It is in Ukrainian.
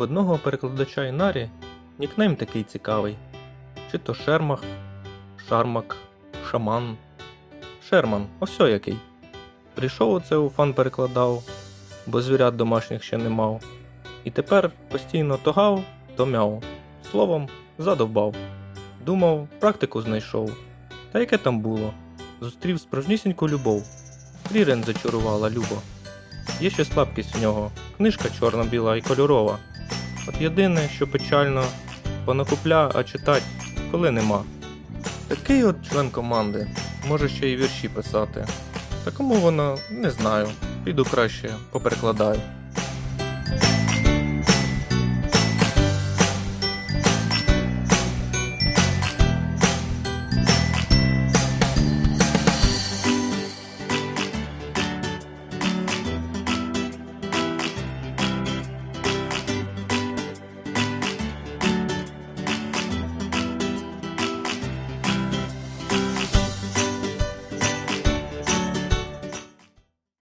В одного перекладача Інарі нікнейм такий цікавий. Чи то Шермах, Шармак, Шаман. Шерман, ось о який. Прийшов оце у фан перекладав, бо звірят домашніх ще не мав. І тепер постійно то гав, то мяв. Словом, задовбав. Думав, практику знайшов. Та яке там було? Зустрів справжнісіньку любов. Рірен зачарувала Любо. Є ще слабкість в нього. Книжка чорно-біла і кольорова. От єдине, що печально, понакупля, а читать коли нема. Такий от член команди, може ще й вірші писати. Та кому воно, не знаю. Піду краще, поперекладаю.